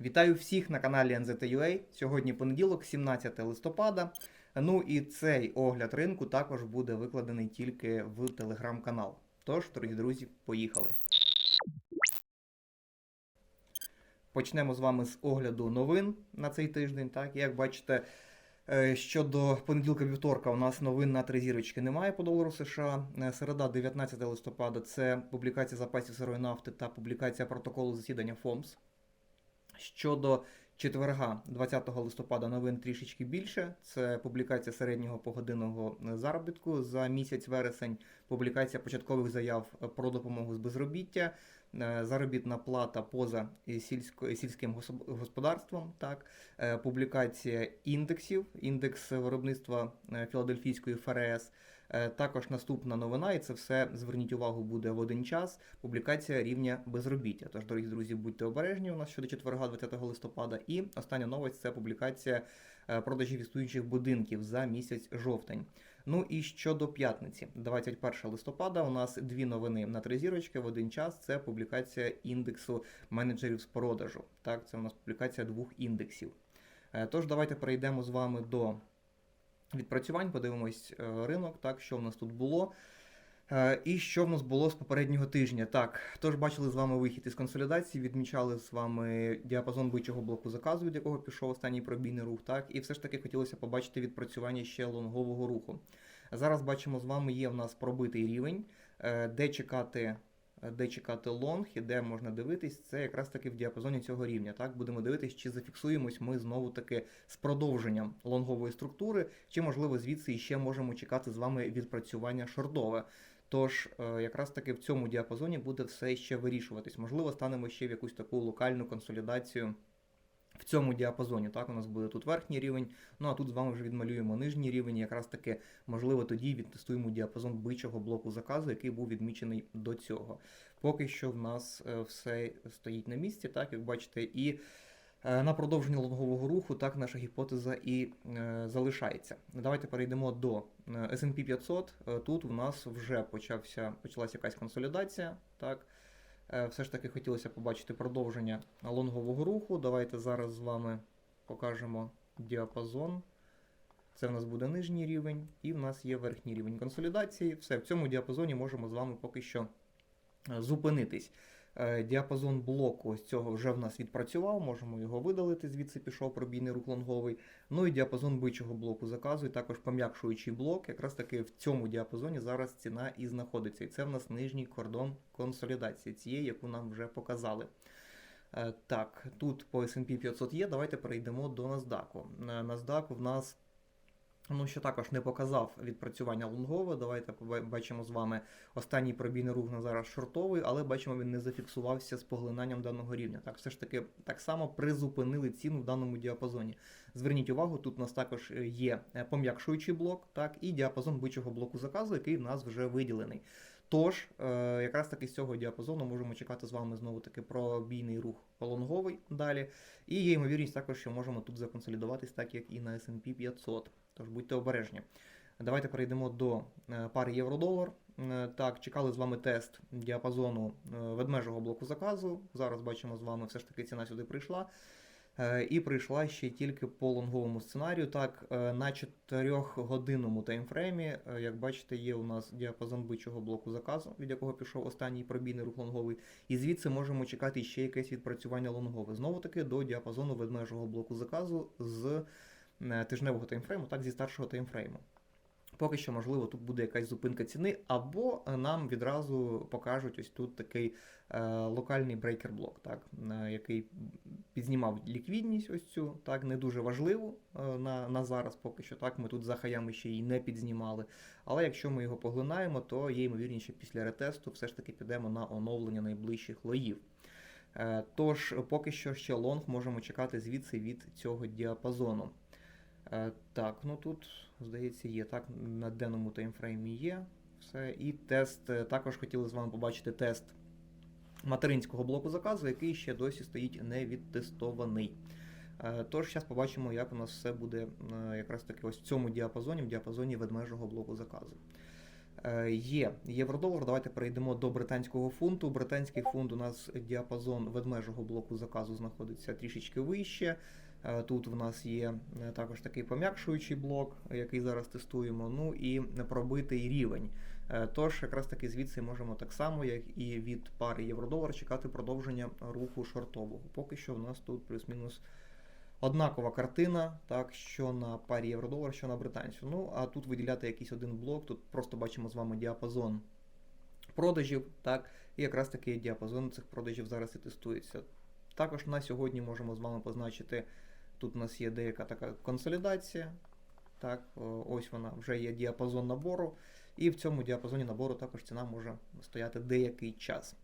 Вітаю всіх на каналі NZUA. Сьогодні понеділок, 17 листопада. Ну і цей огляд ринку також буде викладений тільки в телеграм-канал. Тож, дорогі друзі, поїхали. Почнемо з вами з огляду новин на цей тиждень. Так, як бачите, е, щодо понеділка вівторка у нас новин на три зірочки немає по долару США. Е, Середа, 19 листопада, це публікація запасів сирої нафти та публікація протоколу засідання ФОМС. Щодо четверга, 20 листопада, новин трішечки більше. Це публікація середнього погодинного заробітку за місяць вересень, публікація початкових заяв про допомогу з безробіття, е, заробітна плата поза сільсько, сільським господарством. Так, е, публікація індексів, індекс виробництва е, Філадельфійської ФРС. Е, Також наступна новина, і це все зверніть увагу буде в один час. Публікація рівня безробіття. Тож, дорогі друзі, будьте обережні у нас щодо четверга, 20 листопада. І остання новость це публікація е, продажів існуючих будинків за місяць жовтень. Ну і щодо п'ятниці, 21 листопада, у нас дві новини на три зірочки в один час. Це публікація індексу менеджерів з продажу. Так, це у нас публікація двох індексів. Е, Тож давайте перейдемо з вами до відпрацювань, подивимось е, ринок, так, що в нас тут було. Е, І що в нас було з попереднього тижня? Так, тож бачили з вами вихід із консолідації, відмічали з вами діапазон бичого блоку заказу, від якого пішов останній пробійний рух. Так, і все ж таки хотілося побачити відпрацювання ще лонгового руху. Зараз бачимо з вами, є в нас пробитий рівень, е, де чекати. Де чекати лонг і де можна дивитись, це якраз таки в діапазоні цього рівня. Так, будемо дивитись, чи зафіксуємось ми знову таки з продовженням лонгової структури, чи можливо звідси іще можемо чекати з вами відпрацювання шордове. Тож, е, якраз таки в цьому діапазоні буде все ще вирішуватись. Можливо, станемо ще в якусь таку локальну консолідацію в цьому діапазоні. Так, у нас буде тут верхній рівень, ну а тут з вами вже відмалюємо нижній рівень. Якраз таки, можливо, тоді відтестуємо діапазон бичого блоку заказу, який був відмічений до цього. Поки що в нас е, все стоїть на місці, так як бачите, і. Е, На продовження лонгового руху так наша гіпотеза і е, залишається. Давайте перейдемо до е, S&P 500. Е, Тут в нас вже почався почалася якась консолідація. Так, все ж таки хотілося побачити продовження лонгового руху. Давайте зараз з вами покажемо діапазон. Це в нас буде нижній рівень, і в нас є верхній рівень консолідації. Все, в цьому діапазоні можемо з вами поки що е, зупинитись. Е, Діапазон блоку ось цього вже в нас відпрацював, можемо його видалити, звідси пішов пробійний рух лонговий. Ну і діапазон бичого блоку заказу, і також пом'якшуючий блок. Якраз таки в цьому діапазоні зараз ціна і знаходиться. І це в нас нижній кордон консолідації, цієї, яку нам вже показали. Е, Так, тут по S&P 500 є. Давайте перейдемо до NASDAQ. Е, NASDAQ в нас Ну, що також не показав відпрацювання лонгове. Давайте поба- бачимо з вами останній пробійний рух на зараз шортовий, але бачимо, він не зафіксувався з поглинанням даного рівня. Так, все ж таки так само призупинили ціну в даному діапазоні. Зверніть увагу, тут у нас також е, є е, пом'якшуючий блок, так, і діапазон бичого блоку заказу, який в нас вже виділений. Тож, е, якраз таки з цього діапазону можемо чекати з вами знову таки пробійний рух лонговий далі. І є ймовірність також, що можемо тут законсолідуватись, так як і на S&P 500. Тож будьте обережні. Давайте перейдемо до е, пари євро-долар. Е, Так, чекали з вами тест діапазону е, ведмежого блоку заказу. Зараз бачимо з вами, все ж таки ціна сюди прийшла. І прийшла ще тільки по лонговому сценарію. Так, на 4-годинному таймфреймі, як бачите, є у нас діапазон бичого блоку заказу, від якого пішов останній пробійний рух лонговий. І звідси можемо чекати ще якесь відпрацювання лонгове. Знову таки до діапазону ведмежого блоку заказу з тижневого таймфрейму, так зі старшого таймфрейму. Поки що, можливо, тут буде якась зупинка ціни, або е, нам відразу покажуть ось тут такий е, локальний брейкер-блок, так, е, який підзнімав ліквідність ось цю, так, не дуже важливу е, на, на зараз, поки що так. Ми тут за хаями ще її не підзнімали. Але якщо ми його поглинаємо, то є ймовірність, що після ретесту все ж таки підемо на оновлення найближчих лоїв. Е, Тож, поки що ще лонг можемо чекати звідси від цього діапазону. Е, Так, ну тут, здається, є. Так, на денному таймфреймі є все. І тест. е, Також хотіли з вами побачити тест материнського блоку заказу, який ще досі стоїть невідтестований. Е, Тож, зараз побачимо, як у нас все буде якраз таки ось в цьому діапазоні, в діапазоні ведмежого блоку заказу. Є євро-долар. Давайте перейдемо до британського фунту. Британський фунт у нас діапазон ведмежого блоку заказу знаходиться трішечки вище. Е, Тут в нас є е, також такий пом'якшуючий блок, який зараз тестуємо. Ну і пробитий рівень. Е, Тож, якраз таки звідси можемо так само, як і від пари євро-долар, чекати продовження руху шортового. Поки що в нас тут плюс-мінус однакова картина, так, що на парі євро-долар, що на британцю. Ну, а тут виділяти якийсь один блок, тут просто бачимо з вами діапазон продажів, так, і якраз таки діапазон цих продажів зараз і тестується. Також на сьогодні можемо з вами позначити, тут у нас є деяка така консолідація. Так, ось вона вже є діапазон набору, і в цьому діапазоні набору також ціна може стояти деякий час.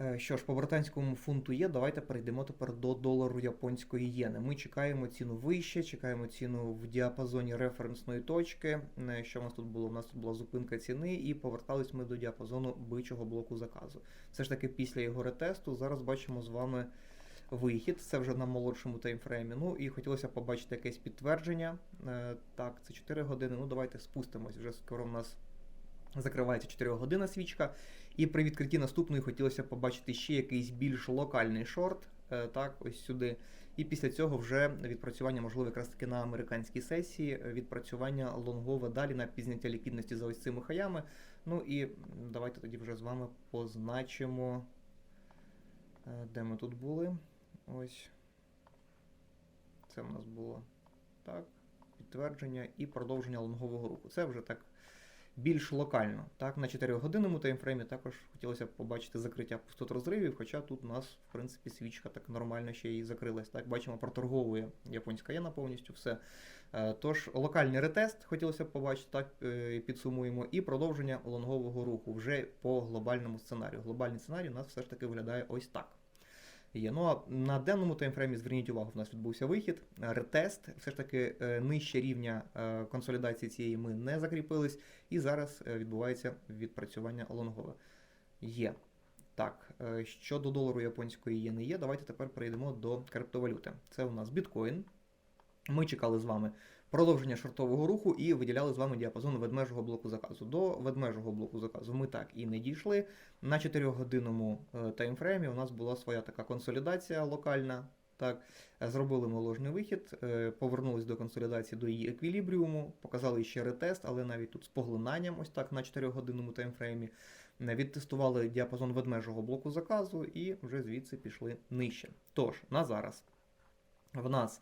Е, Що ж, по британському фунту є, давайте перейдемо тепер до долару японської єни. Ми чекаємо ціну вище, чекаємо ціну в діапазоні референсної точки. Е, Що у нас тут було? У нас тут була зупинка ціни, і повертались ми до діапазону бичого блоку заказу. Все ж таки, після його ретесту зараз бачимо з вами вихід. Це вже на молодшому таймфреймі. Ну і хотілося побачити якесь підтвердження. Е, Так, це 4 години. Ну, давайте спустимось. Вже скоро в нас закривається 4 година свічка. І при відкритті наступної хотілося побачити ще якийсь більш локальний шорт, е, так, ось сюди. І після цього вже відпрацювання, можливо, якраз таки на американській сесії, е, відпрацювання лонгове далі на підняття ліквідності за ось цими хаями. Ну і давайте тоді вже з вами позначимо, де ми тут були. Ось. Це в нас було так, підтвердження і продовження лонгового руху. Це вже так більш локально. Так, на 4-годинному таймфреймі також хотілося б побачити закриття пустот розривів, хоча тут у нас, в принципі, свічка так нормально ще і закрилась. Так, бачимо, проторговує японська єна повністю все. Е, Тож, локальний ретест хотілося б побачити, так е, підсумуємо, і продовження лонгового руху вже по глобальному сценарію. Глобальний сценарій у нас все ж таки виглядає ось так. Є. Ну а на денному таймфреймі зверніть увагу, в нас відбувся вихід, ретест. Все ж таки е, нижче рівня е, консолідації цієї ми не закріпились, і зараз е, відбувається відпрацювання лонгове. Є. Так, щодо долару японської єни є, давайте тепер перейдемо до криптовалюти. Це у нас біткоін. Ми чекали з вами продовження шортового руху і виділяли з вами діапазон ведмежого блоку заказу. До ведмежого блоку заказу ми так і не дійшли. На 4-годинному е, таймфреймі у нас була своя така консолідація локальна. Так, зробили ми ложний вихід, е, повернулись до консолідації до її еквілібріуму, показали ще ретест, але навіть тут з поглинанням, ось так на 4-годинному таймфреймі. Е, Відтестували діапазон ведмежого блоку заказу і вже звідси пішли нижче. Тож, на зараз в нас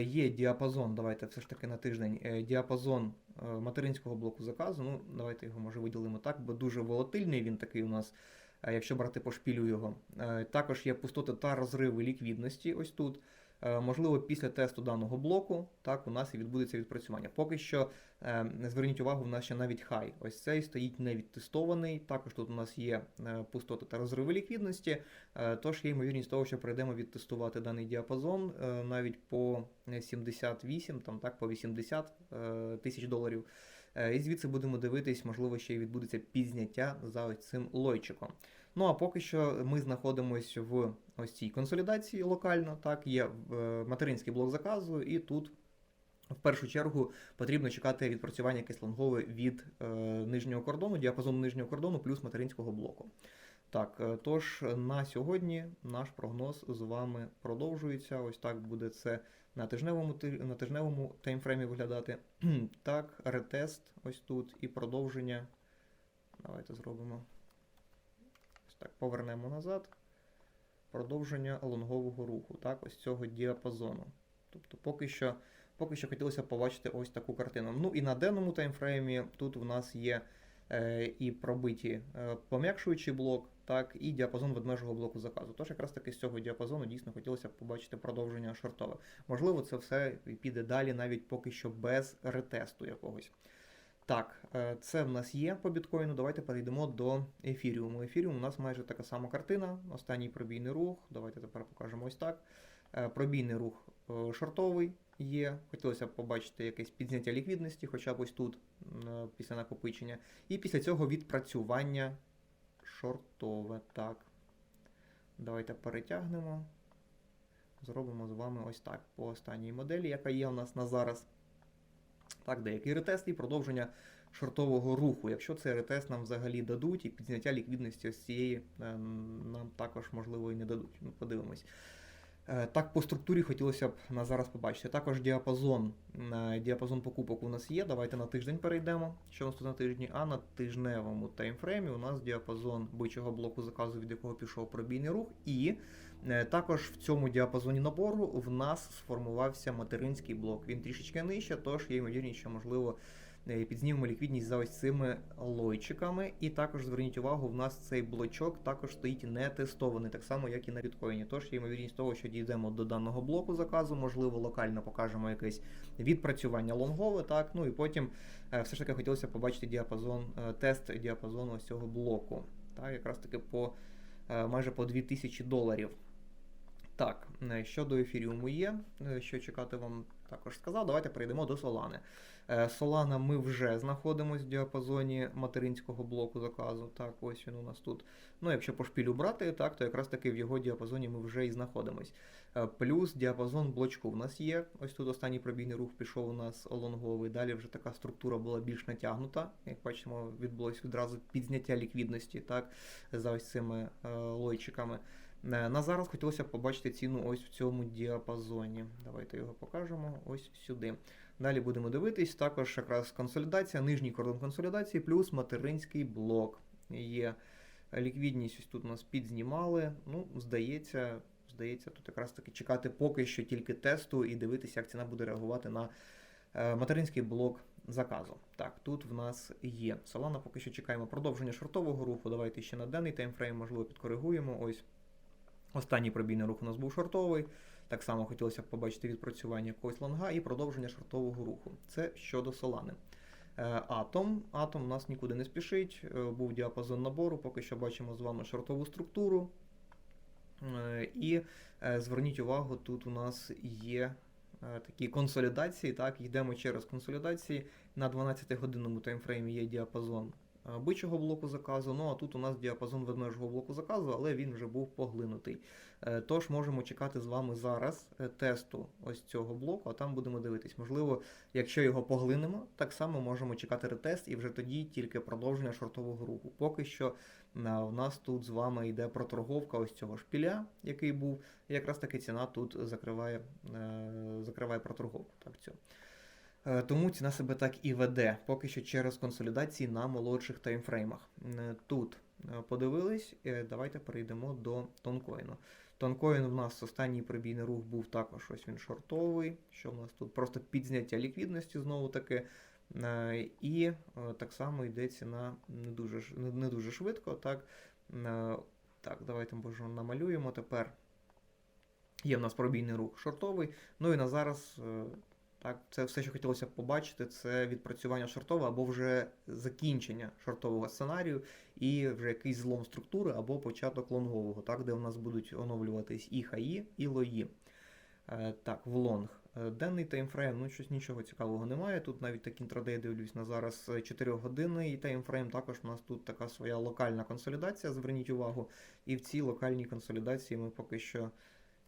є діапазон, давайте все ж таки на тиждень, е, діапазон е, материнського блоку заказу. Ну, давайте його може виділимо так, бо дуже волатильний він такий у нас, е, якщо брати по шпілю його. Е, Також є пустоти та розриви ліквідності ось тут. Е, Можливо, після тесту даного блоку так у нас і відбудеться відпрацювання. Поки що е, зверніть увагу, в нас ще навіть хай. Ось цей стоїть невідтестований. Також тут у нас є е, пустоти та розриви ліквідності. Е, Тож є ймовірність того, що прийдемо відтестувати даний діапазон навіть по 78, там так по 80 е, тисяч доларів. І звідси будемо дивитись, можливо, ще й відбудеться підзняття за ось цим лойчиком. Ну а поки що ми знаходимося в ось цій консолідації локально. Так, є е, материнський блок заказу, і тут в першу чергу потрібно чекати відпрацювання якесь лонгове від е, нижнього кордону, діапазону нижнього кордону плюс материнського блоку. Так, е, тож на сьогодні наш прогноз з вами продовжується. Ось так буде це на тижневому ти- на тижневому таймфреймі виглядати. так, ретест ось тут і продовження. Давайте зробимо. Так, повернемо назад. Продовження лонгового руху, так, ось цього діапазону. Тобто поки що, поки що хотілося побачити ось таку картину. Ну і на денному таймфреймі тут в нас є е, і пробиті е, пом'якшуючий блок, так, і діапазон ведмежого блоку заказу. Тож якраз таки з цього діапазону дійсно хотілося побачити продовження шортове. Можливо, це все піде далі, навіть поки що без ретесту якогось. Так, е, це в нас є по біткоїну. Давайте перейдемо до ефіріуму. Ефіріум у нас майже така сама картина. Останній пробійний рух. Давайте тепер покажемо ось так. Е, Пробійний рух е, шортовий є. Хотілося б побачити якесь підзняття ліквідності, хоча б ось тут після накопичення. І після цього відпрацювання шортове. Так. Давайте перетягнемо. Зробимо з вами ось так по останній моделі, яка є у нас на зараз. Так, деякий ретест і продовження шортового руху. Якщо цей ретест нам взагалі дадуть, і підзняття ліквідності ось цієї е, нам також можливо і не дадуть. Ну, подивимось. Е, Так, по структурі хотілося б на зараз побачити. Також діапазон, е, діапазон покупок у нас є. Давайте на тиждень перейдемо. Що у нас тут на тижні? А на тижневому таймфреймі у нас діапазон бичого блоку заказу, від якого пішов пробійний рух. І е, також в цьому діапазоні набору в нас сформувався материнський блок. Він трішечки нижче, тож є ймовірність, що можливо. Е, Підзнімемо ліквідність за ось цими лойчиками. І також зверніть увагу, в нас цей блочок також стоїть не тестований, так само, як і на біткоїні. Тож є ймовірність того, що дійдемо до даного блоку заказу, можливо, локально покажемо якесь відпрацювання лонгове, так. Ну і потім е, все ж таки хотілося побачити діапазон, е, тест діапазону ось цього блоку. Так, якраз таки по майже по 2000 доларів. Так, щодо ефіріуму є, що чекати вам також сказав. Давайте перейдемо до Солани. Е, Солана ми вже знаходимося в діапазоні материнського блоку заказу. Так, ось він у нас тут. Ну, якщо по шпілю брати, так, то якраз таки в його діапазоні ми вже і знаходимось. Е, Плюс діапазон блочку у нас є. Ось тут останній пробійний рух пішов у нас лонговий. Далі вже така структура була більш натягнута. Як бачимо, відбулось відразу підзняття ліквідності, так, за ось цими е, лойчиками. Е, На зараз хотілося б побачити ціну ось в цьому діапазоні. Давайте його покажемо ось сюди. Далі будемо дивитись. Також якраз консолідація, нижній кордон консолідації, плюс материнський блок. Є ліквідність ось тут нас підзнімали. Ну, здається, здається, тут якраз таки чекати поки що тільки тесту і дивитися, як ціна буде реагувати на е, материнський блок заказу. Так, тут в нас є. Солана поки що чекаємо продовження шортового руху. Давайте ще на денний таймфрейм, можливо, підкоригуємо. Ось останній пробійний рух у нас був шортовий. Так само хотілося б побачити відпрацювання якогось лонга і продовження шортового руху. Це щодо Солани. Е, Атом. Атом у нас нікуди не спішить. Е, Був діапазон набору, поки що бачимо з вами шортову структуру. Е, І зверніть увагу, тут у нас є такі консолідації. Так, йдемо через консолідації. На 12-годинному таймфреймі є діапазон бичого блоку заказу. Ну а тут у нас діапазон ведмежого блоку заказу, але він вже був поглинутий. Е, Тож можемо чекати з вами зараз е, тесту ось цього блоку, а там будемо дивитись. Можливо, якщо його поглинемо, так само можемо чекати ретест і вже тоді тільки продовження шортового руху. Поки що е, у нас тут з вами йде проторговка ось цього шпіля, який був. І якраз таки ціна тут закриває, е, закриває проторговку. Так, цю. Е, Тому ціна себе так і веде, поки що через консолідації на молодших таймфреймах. Е, Тут е, подивились, давайте перейдемо до тонкоїну. Тонкоін в нас останній пробійний рух був також ось він шортовий. Що в нас тут? Просто підзняття ліквідності знову таки. І так само йде ціна не дуже, не- дуже швидко. Так, так давайте може намалюємо тепер. Є в нас пробійний рух шортовий. Ну і на зараз так, це все, що хотілося побачити, це відпрацювання шортового або вже закінчення шортового сценарію, і вже якийсь злом структури або початок лонгового, так, де у нас будуть оновлюватись і хаї, і лої. Е, Так, в лонг. Е, Денний таймфрейм, ну щось нічого цікавого немає. Тут навіть так інтрадей дивлюсь на зараз 4-годинний таймфрейм. Також у нас тут така своя локальна консолідація, зверніть увагу. І в цій локальній консолідації ми поки що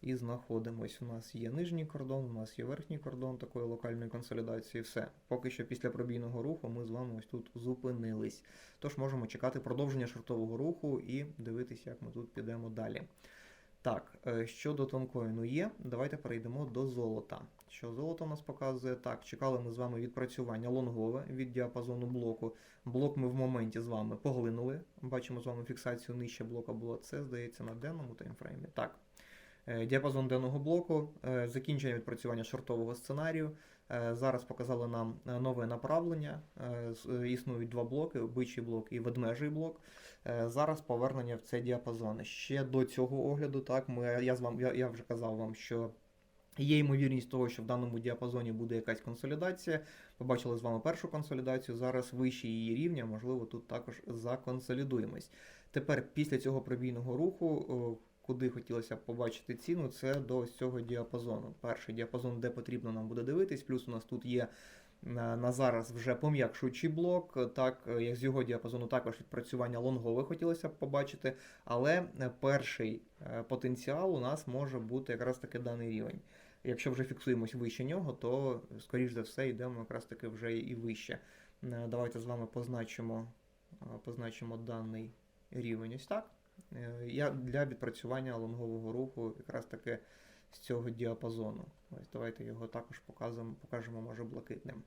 і знаходимось. У нас є нижній кордон, у нас є верхній кордон такої локальної консолідації. Все. Поки що після пробійного руху ми з вами ось тут зупинились. Тож можемо чекати продовження шортового руху і дивитися, як ми тут підемо далі. Так, е, щодо тонкоїну є, давайте перейдемо до золота. Що золото у нас показує? Так, чекали ми з вами відпрацювання лонгове від діапазону блоку. Блок ми в моменті з вами поглинули. Бачимо з вами фіксацію нижче блока було. Це здається на денному таймфреймі. Так. Е, Діапазон денного блоку, е, закінчення відпрацювання шортового сценарію. Е, Зараз показали нам нове направлення. Існують два блоки: бичий блок і ведмежий блок. Зараз повернення в цей діапазон. Ще до цього огляду, так, ми, я, з вам, я вже казав вам, що є ймовірність того, що в даному діапазоні буде якась консолідація. Побачили з вами першу консолідацію. Зараз вище її рівня, можливо, тут також законсолідуємось. Тепер після цього пробійного руху. Куди хотілося б побачити ціну, це до цього діапазону. Перший діапазон, де потрібно нам буде дивитись. Плюс у нас тут є на, на зараз вже пом'якшуючий блок. Так, е, як з його діапазону також відпрацювання лонгове хотілося б побачити. Але е, перший е, потенціал у нас може бути якраз таки даний рівень. Якщо вже фіксуємось вище нього, то скоріш за все йдемо якраз таки вже і вище. Е, Давайте з вами позначимо, е, позначимо даний рівень ось так. Е, Я для відпрацювання лонгового руху якраз таки з цього діапазону. Ось давайте його також показуємо, покажемо, може, блакитним.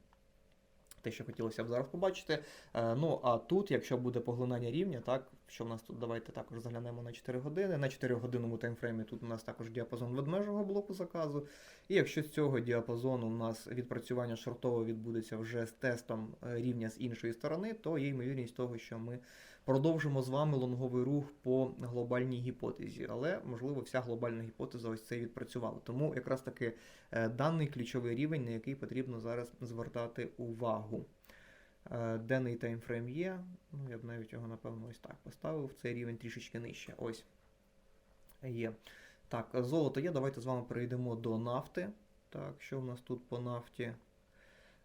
Те, що хотілося б зараз побачити. Е, Ну, а тут, якщо буде поглинання рівня, так, що в нас тут, давайте також заглянемо на 4 години. На 4 годинному таймфреймі тут у нас також діапазон ведмежого блоку заказу. І якщо з цього діапазону у нас відпрацювання шортове відбудеться вже з тестом е, рівня з іншої сторони, то є ймовірність того, що ми продовжимо з вами лонговий рух по глобальній гіпотезі. Але, можливо, вся глобальна гіпотеза ось це відпрацювала. Тому якраз таки е, даний ключовий рівень, на який потрібно зараз звертати увагу. Е, Денний таймфрейм є. Ну, я б навіть його, напевно, ось так поставив. Цей рівень трішечки нижче. Ось. Є. Так, золото є. Давайте з вами перейдемо до нафти. Так, що в нас тут по нафті?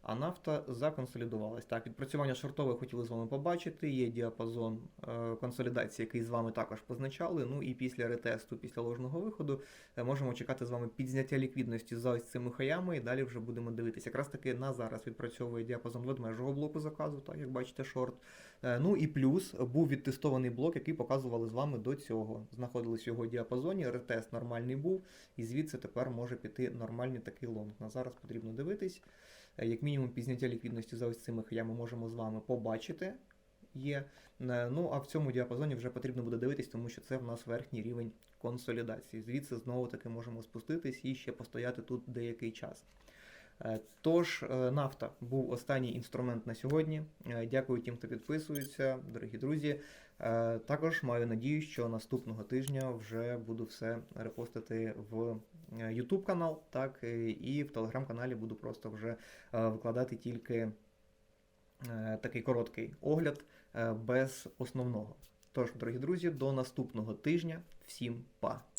А нафта законсолідувалась. Так, відпрацювання шортове хотіли з вами побачити. Є діапазон е, консолідації, який з вами також позначали. Ну і після ретесту, після ложного виходу, е, можемо чекати з вами підзняття ліквідності за ось цими хаями, і далі вже будемо дивитися. Якраз таки на зараз відпрацьовує діапазон ведмежого блоку заказу, так як бачите, шорт. Е, Ну і плюс був відтестований блок, який показували з вами до цього. Знаходились в його діапазоні, ретест нормальний був, і звідси тепер може піти нормальний такий лонг. На зараз потрібно дивитись. Е, Як мінімум, підзняття ліквідності за ось цими хаями можемо з вами побачити. Є. Е, Ну а в цьому діапазоні вже потрібно буде дивитись, тому що це в нас верхній рівень консолідації. Звідси знову таки можемо спуститись і ще постояти тут деякий час. Е, Тож, нафта був останній інструмент на сьогодні. Дякую тим, хто підписується, дорогі друзі. Е, Також маю надію, що наступного тижня вже буду все репостити в е, YouTube канал, так е, і в телеграм-каналі буду просто вже викладати тільки такий короткий огляд без основного. Тож, дорогі друзі, до наступного тижня. Всім па!